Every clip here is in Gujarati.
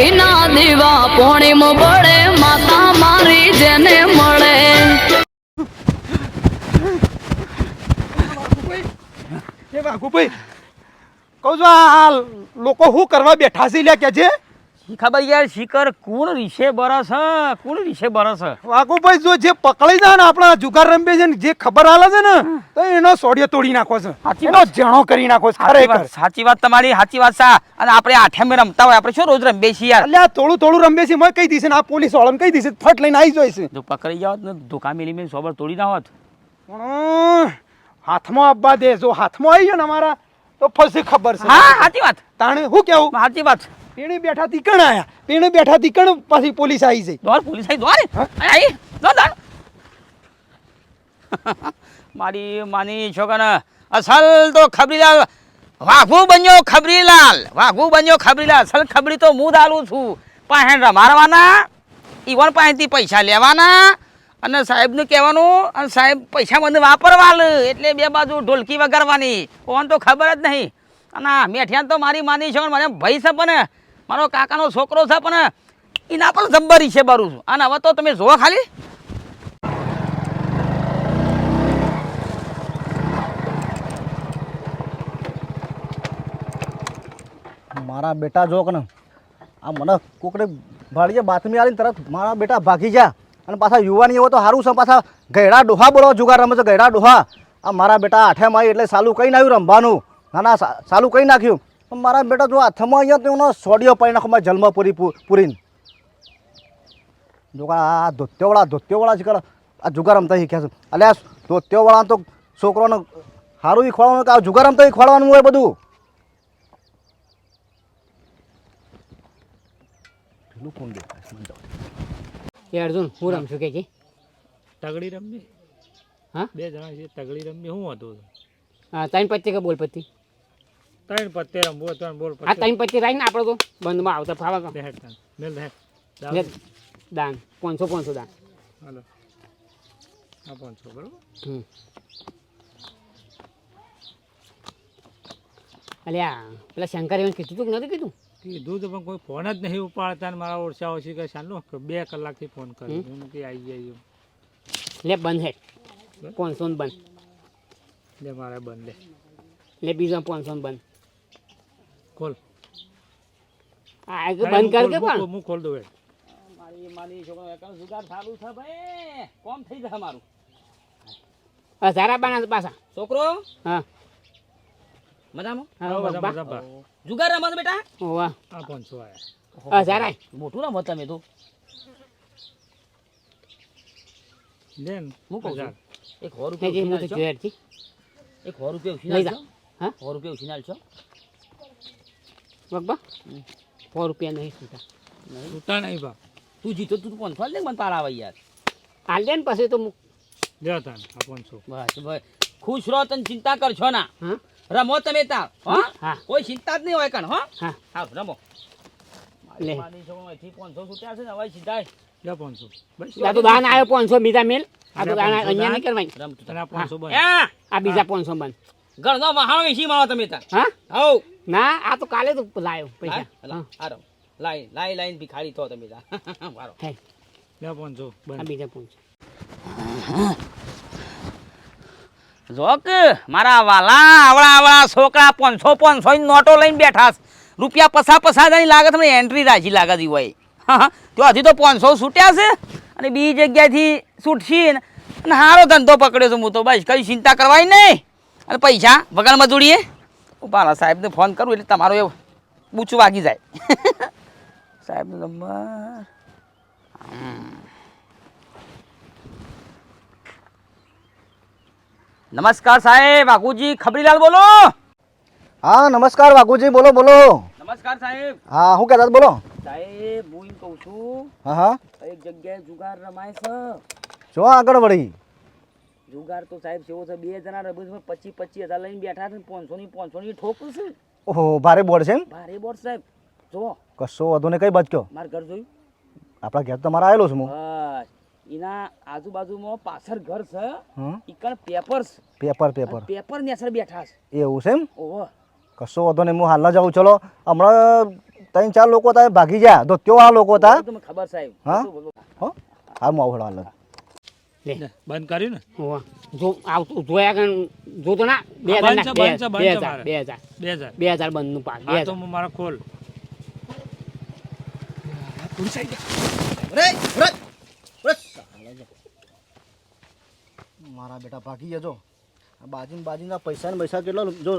ઘીના દીવા પોણીમ પડે, માતા મારી જેને મળે. એ કહું છું આ લોકો શું કરવા બેઠા છે લે કે છે ખબર યાર શિખર કુણ રીશે બરસ કોણ રીશે બરસ? વાઘુભાઈ જો જે પકડાઈ જાય ને આપણા જુગાર રમે છે ને જે ખબર આલે છે ને તો એનો સોડિયો તોડી નાખો છે. એનો જણો કરી નાખો છે સાચી ખરેખર. વાત સાચી વાત તમારી સાચી વાત સા. અને આપણે આઠમે રમતા હોય આપણે શું રોજ રમીએ છીએ યાર? આ થોડું થોડું રમે છે મને કહી દીશે ને આ પોલીસ વાળાને કહી દીશે ફટ લઈને આવી જાય છે. જો પકડી જાવ ને ધોકા મેલી મેલી સોબર તોડી ના હોત. હાથમાં આપવા દે જો હાથમાં આવી ગયો ને અમારા તો ફસી ખબર છે. હા સાચી વાત. તાણે શું કેવું સાચી વાત. પેણે બેઠા તીકણ આયા. પેણે બેઠા તીકણ પાછી પોલીસ આવી જઈ. દોર પોલીસ આવી દોર. આઈ દોર દોર. મારી માની છોકરા અસલ તો ખબરીલાલ વાઘુ બન્યો ખબરીલાલ વાઘુ બન્યો ખબરીલાલ. અસલ ખબરી તો હું દાલું છું. પાસે ઈ ઈવન પાસેથી પૈસા લેવાના. અને સાહેબને કહેવાનું અને સાહેબ પૈસા મને વાપરવા એટલે બે બાજુ ઢોલકી વગાડવાની. ઓન તો ખબર જ નહીં. અને મેઠિયાન તો મારી માની છે મને ભાઈ છે પણ મારો કાકાનો છોકરો છે, પણ એના પણ જબ્બરી છે બારું છું. અને હવે તો તમે જોવા ખાલી. મારા બેટા જોક ને આ મને કોકને ભાડીએ બાતમી આવીને તરત મારા બેટા ભાગી જા અને પાછા યુવાની એવો તો સારું છે, પાછા ગયડા ડોહા બોલો જુગાર રમે છે, ગયડા ડોહા. આ મારા બેટા આઠેમાં મારી એટલે સાલું કઈ નાખ્યું રમવાનું. ના ના સાલું કઈ નાખ્યું. પણ મારા બેટા જો હાથમાં અહીંયા તો એનો સોડિયો પાડી નાખો મારા જલમાં પૂરી પૂરીને. જોકા આ ધોત્યોવાળા ધોત્યોવાળા છે કરે. આ જુગાર રમતા શીખ્યા છે? એટલે આ ધોત્યોવાળા તો છોકરોને સારું એ ખોળવાનું કે આ જુગાર રમતા ઈ ખોળવાનું હોય બધું? પેલું કોણ દેખાય એ અર્જુન હું રમશું કે તગડી રમવી? હા? બે જણા છે તગડી રમવી શું હતું. હા ત્રણ પત્તી કે બોલ પત્તી ત્રણ પત્તે રમવું ત્રણ બોલ આ ત્રણ પત્તી રાખીને આપણે તો બંધમાં આવતા ફાવા મેલ બેહેડ દાન પાંચસો પાંચસો દાન હાલો. આ પાંચસો બરોબર? હમ. અલ્યા પેલા શંકર એવું કીધું તું કે નતું કીધું? કીધું તો પણ કોઈ ફોન જ નહીં ઉપાડતા મારા ઓળશા ઓછી કે ચાલો બે કલાકથી ફોન કર્યો હું કે આવી જાય લે બંધ હે. પાંચસો ને બંધ. લે મારે બંધ લે લે બીજો પાંચસો બંધ. ખોલ. આ એક બંધ કર કે પણ. હું ખોલ દઉં. મારી માની છોકરો એકણ જુગાર ચાલુ છે ભાઈ. કોમ થઈ જાય મારું. હજારા બાના પાછા. છોકરો? હા. મજામાં? હા મજામાં. જુગાર રમત બેટા. વાહ. આ પાંચસો આયા? સારા મોટું રમત તમે તો. લે ને હું કહું હજાર. છું એક સો રૂપિયા તો છો. છી એક સો રૂપિયા ઉછીનાલ છો? હા? સો રૂપિયા ઉછીનાલ છો? બાબા સો રૂપિયા નહીં છૂટા. છૂટા નહીં બા તું જીતો તું પાંચસો ને મને પાર આવે યાર. હાલ દે ને પછી તો મૂક. લે તાન આ પાંચસો. બસ ભાઈ ખુશ રહો તને ચિંતા કરશો ના. હા? રમો તમે તાર હા? હા. કોઈ ચિંતા જ નહીં હોય કણ હા? હા. હા રમો. લે. પાંચસો છૂટ્યા છે ને હવે સીધા. લે પાંચસો. આ તો દાન આવ્યો પાંચસો બીજા મેલ. આ તો દાન પાંચસો અહીંયા. નહીં કરવાની તું તાર. આ બીજા પાંચસો બંધ. ઘરનો વહાણો વેચી મારો તમે તાર. હા? હવ. ના આ તો કાલે તો લાયો પૈસા. હા, રમ. લાઈ લાઈ લાઈન ભિખારી તો તમે જા. વારો. હે લે પાંચસો આ બીજા પાંચસો જોક મારા વાલા આવડા આવડા છોકરા પાંચસો પાંચસો ની નોટો લઈને બેઠા રૂપિયા પસા પસા જાય લાગે તમને એન્ટ્રી રાજી લાગે હોય હોય તો હજી તો પાંચસો છૂટ્યા છે અને બીજી જગ્યાએથી છૂટશી ને. અને સારો ધંધો પકડ્યો છું હું તો બસ કઈ ચિંતા કરવાય નહીં. અને પૈસા વગર મજૂરીએ ઉપાલા સાહેબને ફોન કરું એટલે તમારો એ બૂચું વાગી જાય. સાહેબનો નંબર. નમસ્કાર સાહેબ વાઘુજી ખબરીલાલ બોલો. હા નમસ્કાર વાઘુજી બોલો બોલો. નમસ્કાર સાહેબ. હા હું કહેતા બોલો. સાહેબ હું એમ કહું છું હા હા. એક જગ્યાએ જુગાર રમાય છે. જો આગળ વળી. જુગાર તો સાહેબ કેવો છે બે જણા રબુજમાં પચીસ પચીસ હજાર લઈને બેઠા છે પાંચસો ની પાંચસો ની ઠોકું છે. ઓહો ભારે બોર્ડ છે એમ? ભારે બોર્ડ સાહેબ. જો કશો વધુ ને કઈ બચક્યો માર ઘર જોયું? આપણા ઘેર તો તમારા આવેલો છું હું. એના આજુબાજુમાં પાછળ ઘર છે. ઈકણ પેપર પેપર. પેપર પેપરની અસર બેઠા છે. એવું છે એમ? ઓહો. કશો વધુ નહીં હું હાલના જાઉં. ચલો હમણાં ત્રણ ચાર લોકો હતા ભાગી ગયા. તો કયો આ લોકો હતા તમને ખબર સાહેબ. હા? હો? હા હું આવું હાલ. લે, બંધ કર્યું ને? જો આવતું જોયા કણ જોતો ના બે હજાર બંધ ના, છે, બે હજાર બે હજાર. બે હજાર. બે હજાર બંધનું પાક બે તો મારા ખોલ. મારા બેટા ભાગી જજો જો. બાજીને બાજીના પૈસા ને પૈસા કેટલા જો.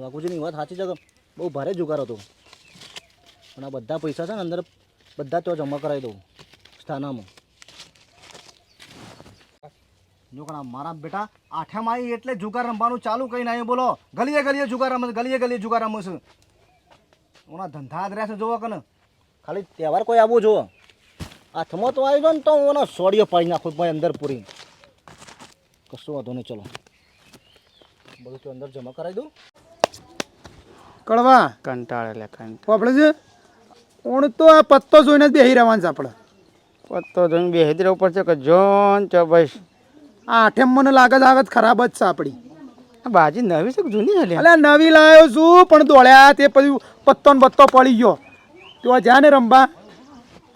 વાઘુજીની વાત સાચી છે કે બહુ ભારે જુગાર હતો. પણ આ બધા પૈસા છે ને અંદર બધા તો જમા કરાવી દઉં. સ્થાનામાં. જો મારા બેટા આઠા આવી એટલે જુગાર રમવાનું ચાલુ કઈ નહીં બોલો ગલીએ ગલીએ જુગાર રમે ગલીએ ગલીએ જુગાર રમે છે. ઓના ધંધા જ રહેશે જોવો કને. ખાલી તહેવાર કોઈ આવવું જોવો હાથમાં તો આવી જાય ને તો ઓનો સોડિયો પાડી નાખું ભાઈ અંદર પૂરી. કશું વાંધો નહીં ચલો. બધું તો અંદર જમા કરાવી દઉં. કળવા કંટાળે લે કંટાળ. આપણે છે ઓણ તો આ પત્તો જોઈને જ બેહી રહેવાનું છે આપણે પત્તો જોઈને બેહી રહેવું ઉપર છે કે જોન ચો બસ આ આઠેમ મને લાગે છે આગળ ખરાબ જ છે આપણી આ બાજી નવી છે જૂની છે લે અલ્યા નવી લાવ્યો છું પણ દોડ્યા તે પછી પત્તો ને બત્તો પડી ગયો. તો આ જ્યાં ને રમવા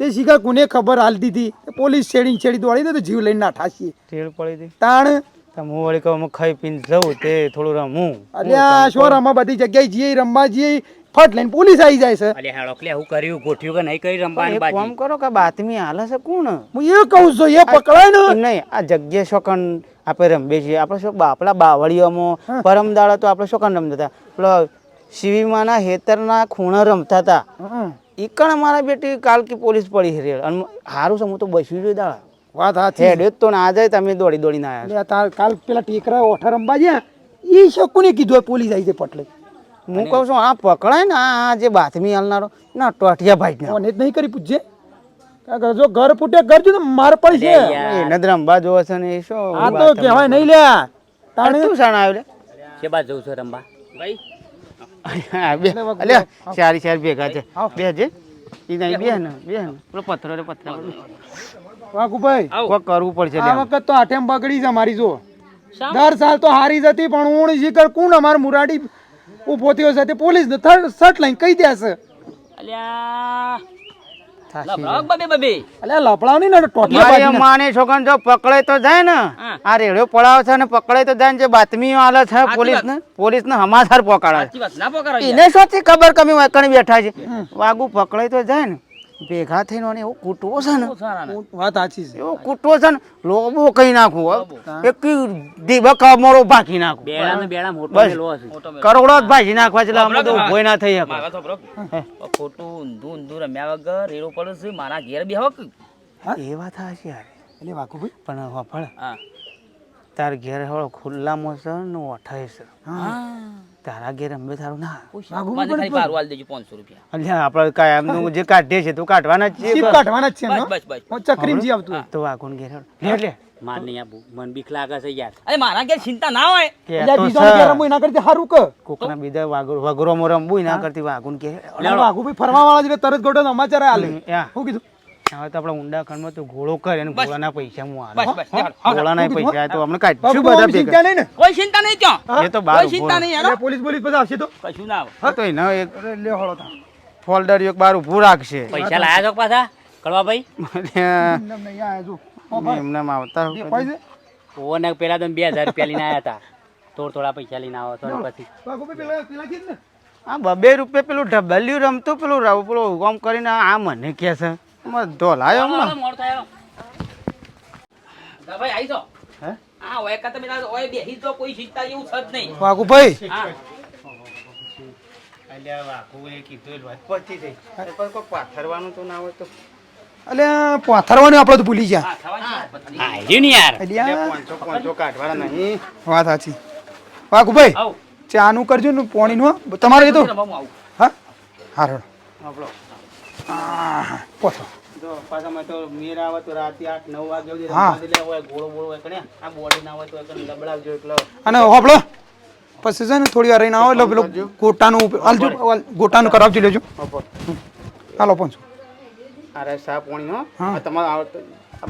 તે શીખા કોને ખબર હાલ દીધી. પોલીસ છેડી છેડી દોડી દે તો જીવ લઈને ના ઠાસીએ તેલ પડી હતી તાણ? હું વળી કહું ખાઈ પીને જવું તે થોડું રમું. અલ્યા શું રમવા બધી જગ્યાએ જઈએ રમવા જઈએ. ફટ લઈને પોલીસ આવી જાય છે. અલે હેડો હું કર્યું? ગોઠ્યું કે નહીં કરી રમવાની બાજી? કામ કરો કે બાતમી હાલે છે કોણ? હું એ કહું છું એ પકડાય ને. નહીં આ જગ્યા શોકન આપણે રમીએ છીએ આપણે શું બાપલા બાવળીઓમાં પરમ દાડા તો આપણે શોકન રમતા હતા. પેલો શિવીમાના હેતરના ખૂણા રમતા હતા. ઈકણ મારા બેટી કાલ કે પોલીસ પડી રેડ. અને હારું છે હું તો બસ્યું જોઈ દાડા. વાત સાચી હેડ્યો જ તો ના જાય તમે દોડી દોડીને આવ્યા કાલ પેલા ટીકરા ઓઠા રમવા ગયા એ શકુને કીધું પોલીસ આવી જાય પટલે. હું કહું છું આ પકડાય ને આ જે બાથમી હાલનારો ના ટોટિયા ભાઈ ને નહીં કરી પૂછજે. જો ઘર ફૂટે ઘર જો તો માર પડી છે. એ નદરામ બા જોવે છે ને એ શું આ તો કહેવાય નહીં લે તાણે તું સાણ આવ્યો લે છે બા જવું છે રંબા ભાઈ. બે અલ્યા ચારી ચાર ભેગા છે. બે જે ઈ નહીં બે ને બે ને. પેલો પથ્થરો રે પથ્થરો વાઘુભાઈ કોઈ કરવું પડશે આ વખત તો આઠેમ બગડી છે મારી જો. દર સાલ તો હારી જતી પણ ઊણ શીકર કોણ અમાર મુરાડી ઊભો થયો છે તે પોલીસ ને શર્ટ લઈને કહી દે અલ્યા. પકડે તો જાય ને. આ રેડિયો પડાવે છે ને પકડે તો જાય ને જે બાતમીઓ આલે છે પોલીસ ને પોલીસ ને હમાસાર પકડાવે સાચી વાત. ના પકડો એને શોથી ખબર કમી બેઠા છે. વાગુ પકડે તો જાય ને. ભેગા થઈને ઓને એવું કૂટવો છે ને? વાત સાચી છે. એવો કૂટવો છે ને? લોબો કઈ નાખું એક દીબકા મોરો ભાગી નાખું. બેડા ને બેડા મોટો બસ. મેલો કરોડો જ ભાગી નાખવા છે એટલે અમે તો ઉભોય ના થઈ શકે. મારા તો ખોટું ઊંધું ઊંધું રમ્યા વગર રેડો પડે છે મારા ઘેર બેહો હા એ વાત હાચી યાર. એટલે વાઘુભાઈ પણ વાપળ હા. તાર ઘેર હળો ખુલ્લા મોસન ને ઓઠાય છે. તારા ઘેર અમે તારું ના. મને ખાલી ભારું આલી દેજો 500 રૂપિયા. અલ્યા આપણે કાયમનું જે કાઢીએ છે તું કાઢવાના જ છે કાઢવાના જ છે બસ બસ બસ. હું ચક્રીમ જી આવતું તો વાગુન ઘેર. લે લે. માર નહીં આપું. મન બીક લાગે છે યાર. અરે મારા ઘેર ચિંતા ના હોય. કે એટલે તો બીજો રમવું એના કરતી સારું કે કોકના બીજા વાગરો વગરોમાં રમવું ના કરતી વાગુન કે અલ્યા વાઘુભાઈ ફરવા વાળા છે તરત ગોડો સમાચાર આલે. શું કીધું હવે તો આપણે ઊંડા ખંડમાં તો ઘોડો કરે અને ઘોડાના પૈસા હું? બસ આલે બસ ઘોડાના પૈસા તો અમને કાઢશું શું બધા ચિંતા નહીં ને. કોઈ ચિંતા નહીં ક્યાં એ તો બાર ચિંતા નહીં હેડો પોલીસ પોલીસ બધા આવશે તો? કશું ના આવે. હા? તો એનો એક લે હળો તા ફોલ્ડર એક બાર ઊભું રાખશે. પૈસા લાયા છો પાછા? કડવા ભાઈ આ જો. એમને આવતા ઓને પેલા તો બે હજાર રૂપિયા લઈને આવ્યા હતા. થોડ થોડા પૈસા લઈને આવો તો પછી. વાઘુભાઈ પેલા પેલા કીધું ને. આ બબે રૂપિયા પેલું ઢબલ્યું રમતું પેલું રાવ પેલું આમ કરીને આ મને કે છે. એમાં ધોલાયો હમણાં મોડ થાય ભાઈ આવી જો હે? હા ઓય કાતે મેલા ઓય બેહી તો કોઈ ચિંતા એવું છત નહીં. વાઘુભાઈ હા. અલ્યા વાકુ એ કીધું વાત પહોંચી ગઈ. પણ કોઈ પાથરવાનું તો ના હોય તો. અલે પાથરવાનું આપણે તો ભૂલી ગયા. હા હા આવી ને યાર. અલ્યા. પાંચસો પાંચસો કાઢવાના નહીં. વાત સાચી. વાઘુભાઈ આવ. ચાનું કરજો ને પોણીનું તમારે તો હું હા હારો આપણો પોથો. જો પાછામાં તો મેર આવે તો રાતે આઠ નવ વાગે સુધી હા. રમવા હોય ગોળો ગોળો હોય કણે. આ બોડી ના હોય તો એકને લબડાવજો એટલે અને હોપડો પછી છે ને થોડી વાર રહીને આવો એટલે પેલો ગોટાનું હાલજો ગોટાનું કરાવજો લેજો. હાલો પહોંચો. અરે સા પોણી નો હા. તમારે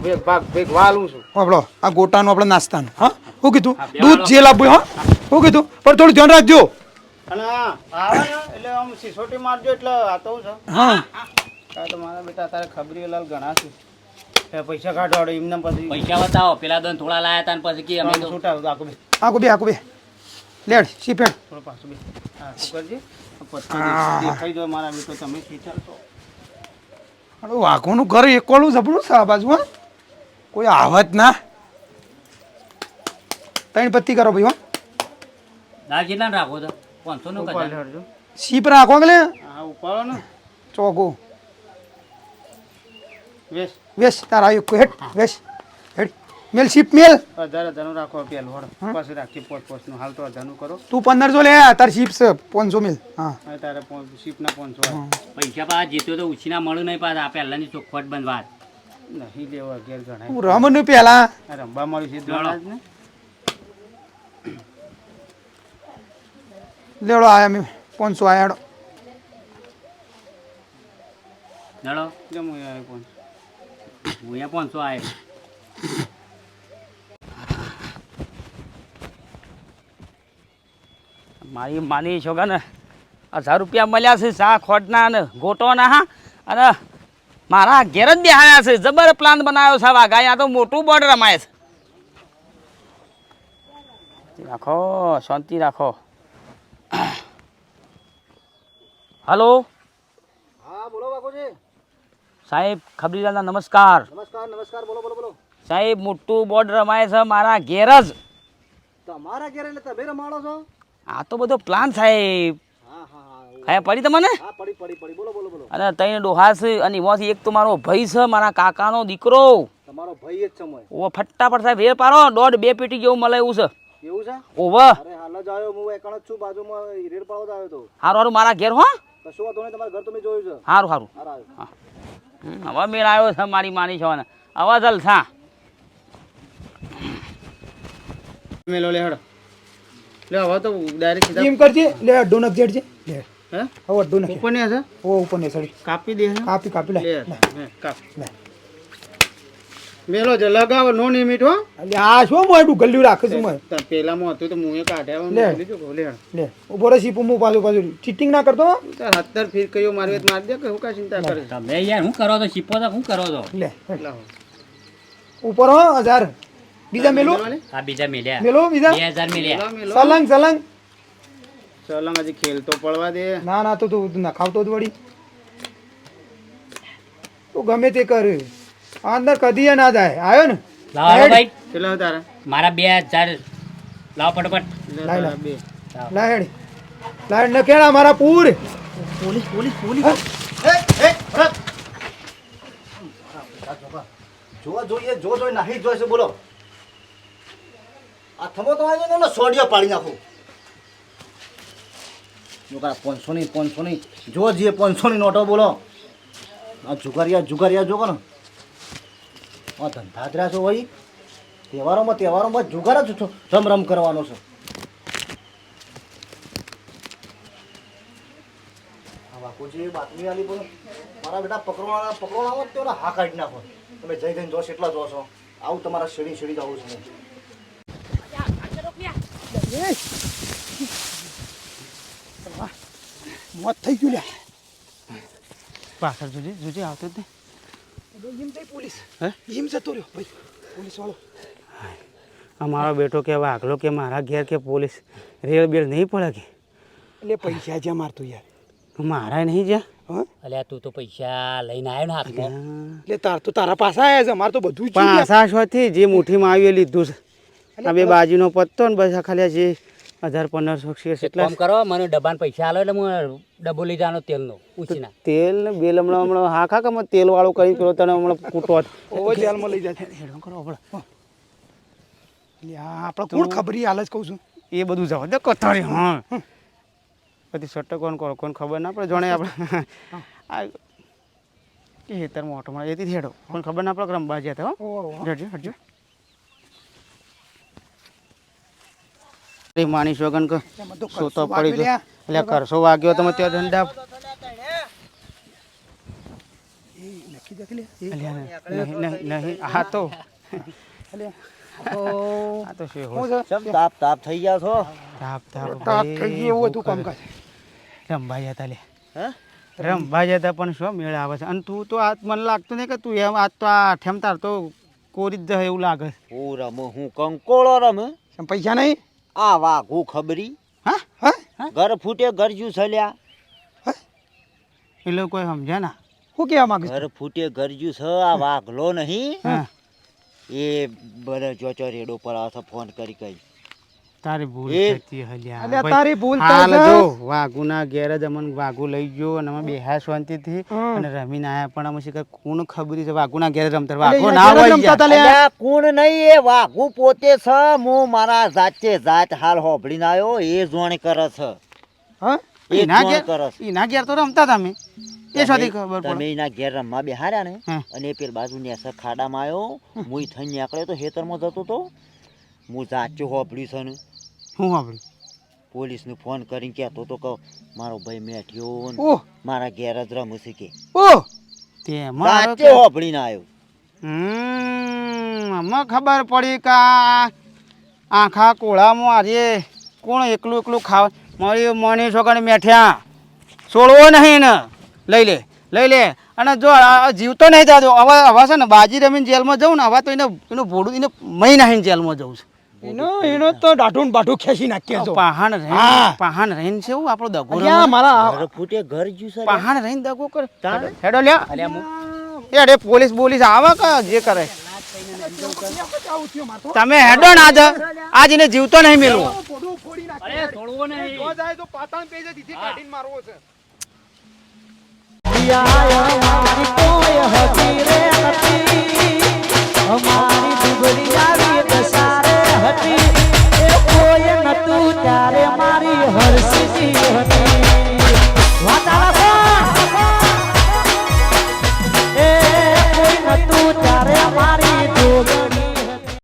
ભેગ ભાગ ભેગ વાલું છું. હોપડો આ ગોટાનું આપણે નાસ્તાનું હા? શું કીધું દૂધ જે લાવવું હા? શું કીધું પણ થોડું ધ્યાન રાખજો. અને આવે ને એટલે આમ સિસોટી મારજો એટલે આ તો છે? હા. આ તો મારા બેટા તારે ખબરી લાલ ઘણા છે. એ પૈસા કાઢવાડો એમને પછી પૈસા બતાવો પેલા દોન થોડા લાયા હતા ને પછી કે અમે તો છૂટા આખું બે. આખું બે આકુ બે. લેડ સીપેડ થોડો પાછું બે. હા કરજે? આ દેખાઈ જાય મારા બેટો તમે ખીચાડશો અરે વાઘોનું ઘર એકોલું જબરું છે આ બાજુ હા. કોઈ આવત ના. ત્રણ પત્તી કરો ભાઈ દાળ કેટલા રાખો તો પાંચસો નું સીપ રાખો કે લે? હા ઉપાડો ને. ચોગો વેસ વેસ તારા આવ્યો હેટ વેસ હેડ. મેલ શિપ મેલ. હજાર હજારનું રાખો પેલ હોડ પછી રાખી પોચ પોચનું. હાલ તો હજારનું કરો. તું પંદરસો લે તાર શિપ છે પાંચસો મિલ. હા. તારે શીપના પાંચસો પૈસા પા જીત્યો તો ઉછીના મળ્યું નહીં પાછા. પહેલાની ચોખવટ બંધ વાત. નહીં લેવા ઘેર ગણાય હું રમ ને પેલા. આ રમવા મળ્યું છે ને? લેડો આયા મેં પાંચસો આયા લેડો. કેમ હું આવ્યો પાંચસો? હું મારી માની છો ને, હજાર રૂપિયા મળ્યા છે સા ખોટના ને ગોટોના, હા. અને મારા ઘેર જ બેહાયા છે. જબર પ્લાન બનાવ્યો છે વાઘા. અહીંયા તો મોટું બોર્ડ રમાય છે. રાખો, શાંતિ રાખો. હલો? હા, બોલો બાપુજી. સાહેબ ખબરીલાલના નમસ્કાર. નમસ્કાર નમસ્કાર બોલો બોલો બોલો. સાહેબ મોટું બોર્ડ રમાય છે મારા ઘેર જ. તમારા ઘેર એટલે તમે રમાડો છો? આ તો બધો પ્લાન સાહેબ. હા હા હા પડી તમને? હા પડી પડી પડી. બોલો બોલો બોલો. અને તઈને ડોહા છે અને એમાંથી એક તો મારો ભાઈ છે મારા કાકાનો દીકરો. તમારો ભાઈ જ છે મોય. ઓ ફટાફટ સાહેબ વેર પાડો. દોઢ બે પેટી જેવું મળે એવું છે. એવું છે? ઓવ. અરે હાલ જ આવ્યો હું એકણ જ છું બાજુમાં રેડ પાડો આવ્યો તો. હારું હારું મારા ઘેર હો. કશું વાંધો નહીં તમારા ઘર તો મેં જોયું છે. હારું હારું. હા આવ્યો હમ, હવે મેળ આવ્યો છે મારી માની છો ને. હવે જલસા મેલો લે હડો. લે હવે તો ડાયરેક્ટ સીધા એમ કરજે. લે અડ્ડો નખ જેડ છે લે. હે? હવે અડ્ડો નખ. ઉપર ને છે ઓ ઉપર ને સડી કાપી દે કાપી કાપી લે. લે કાપ. લે. મેલો જે લગાવો નો નિમિટ હો. અલે આ શું મોડું ગલ્લું રાખે છું મેં તાર મો હતું તો મુએ કાઢ્યા લે. લે. લે ઊભો રહી સીપ પાછો પાછું ચીટિંગ ના કરતો તાર સત્તર ફીર કયો મારી વાત મારી દે કે હું કા ચિંતા કરે? તમે યાર હું કરો તો સીપો તો હું કરો તો લે ઉપર હો હજાર. બીજા મેલો? હા બીજા મેલ્યા. મેલો બીજા? બે હજાર મિલ્યા. મેલો, મેલો. સલંગ સલંગ. સલંગ હજી ખેલ તો પડવા દે. ના ના તો તું નખાવતો જ વળી. તું ગમે તે કર. અંદર કદી એ ના જાય આવ્યો ને? લાવો ભાઈ. કેટલા તારા? મારા બે હજાર. લાવો ફટાફટ. લાહેડ લાહેડ ન કેળા મારા પૂર. જોવા જોઈએ જો જોઈ નાહી જોઈશે બોલો. આ થમો તો આજે ને સોડિયા પાડી નાખો. જો કા પાંચસો ની પાંચસો ની જો જે પાંચસો ની નોટો બોલો. આ જુગારિયા જુગારિયા જો ને. આ ધંધા જ રહ્યા છો ભાઈ. તહેવારોમાં તહેવારોમાં જુગાર જ છો- રમ રમ કરવાનો છે. આ બાપુજી બાતમી આલી પણ મારા બેટા પકડવાના પકડવાના તો હા કાઢી નાખો. તમે જઈ જઈને જોશ એટલા જોશો. આવું તમારા શેડી શેડી જવું છે. મોત થઈ ગયું પાછળ જોજે જોજે આવતો જ અમારો બેટો કે વાઘલો કે મારા ઘેર કે પોલીસ રેલ બેલ નહીં પડે કે? એટલે પૈસા જ્યાં મારતો યાર. મારા નહીં જ્યાં? હા? અલ્યા તું તો પૈસા લઈને આવ્યો ને હાથમાં. એટલે તાર તો તારા પાસે આવ્યા છે. અમારે તો બધું. પાસા શોથી જે મુઠ્ઠીમાં આવી લીધું છે. આ બે બાજીનો પત્તો ને બસ ખાલી આ જે હજાર પંદરસો એક એટલા કામ કરો મને ડબ્બાને પૈસા આલો એટલે હું ડબ્બો લઈ જવાનો તેલનો ઉછીના. તેલ ને બેલ હમણાં હમણાં હા ખા કે તેલ વાળું કરી કરો તને હમણાં કૂટો ઓવો જેલમાં લઈ જાય. હેડો કરો આપણે આપણે કોણ ખબરી હાલ જ કહું છું. એ બધું જવા દે કથારી હા. પછી સટ્ટો કોણ કરો કોણ ખબર ના પડે જણાય આપણે. આ એ હેતરમાં ઓટો મળે એથી હેડો. કોણ ખબર ના પડે રમવા ગયા તો. હટજો હટજો માની શોગન કે એમાં તો સો તો કરશું પડી ગયો? એટલે કરશો વાગ્યો તમે ત્યાં અલ્યા, નહીં આ તો. અલ્યા. આ તો શું હું છે? તાપ તાપ થઈ ગયા છો? તાપ તાપ તાપ થઈ ગયું એવું હતું કરે? કામકાજ. રમવા જતા લે. હે? રમવા જતા પણ શું મેળ આવે છે? અને તું તો આ મને લાગતું નહીં કે તું એમ આજ તો આ તાર તો કોરી જ એવું લાગે હું રમો હું કંકોળો રમ? પૈસા નહીં? આ વાઘું ખબરી? હા? હા? ઘર ફૂટે ઘરજુ સલ્યા એ લોકો સમજ્યા ના? શું કહેવા માંગે ઘર ફૂટે ઘરજુ છ આ વાઘલો નહીં? હા? એ બધા ચોચો રેડો પર આવશે ફોન કરી કઈ તારી ભૂલ થતી હલ્યા. અલ્યા તારી ભૂલ હાલ છે. જો વાઘુના ઘેર જ અમને વાઘુ લઈ ગયો અને અમે બેહા શાંતિ થી અને રમીને આયા પણ અમે શીખર કોણ ખબરી છે? વાઘુના ઘેર રમતા. વાઘો ના હોય. અલ્યા કોણ નહીં એ? વાઘું પોતે છ હું મારા જાતે જાત હાલ હોભળીને આવ્યો એ જોણ કરે છે. હા? એ એના ઘેર કરે છે. એના ઘેર તો રમતા હતા અમે એ શોધી ખબર તમે એના ઘેર રમવા બેહાર્યા ને અને એ પેલ બાજુ નેસર ખાડામાં આવ્યો મુઈ થઈને નીકળ્યો તો ખેતરમાં જતો તો. હું જાચો હોભળ્યું છે ને. હું સાંભળ્યું પોલીસને ફોન કરીને કહેતો તો કહો મારો ભાઈ મેઠ્યો ને ઓહ! મારા ઘેર જ રમું છે કે. ઓહ! તેમાં સાચે હોભળીને આવ્યો હમ આમાં ખબર પડી કે આ આખા કોળામાં આજે કોણ એકલું એકલું ખાવ મારી મણી છોકરાને મેઠ્યા. છોડવો નહીં ને. લઈ લે લઈ લે. અને જો જીવતો નહીં જાજો. હવે હવે છે ને બાજી રમીને જેલમાં જવું ને હવે તો એને એનું ભોડું એને મહી નાહીને જેલમાં જવું છે. પોલીસ પોલીસ આવે જે કરે? તમે હેડો ના જ આજ એને જીવતો નહીં મેલવો મારવો છે. યા জীবন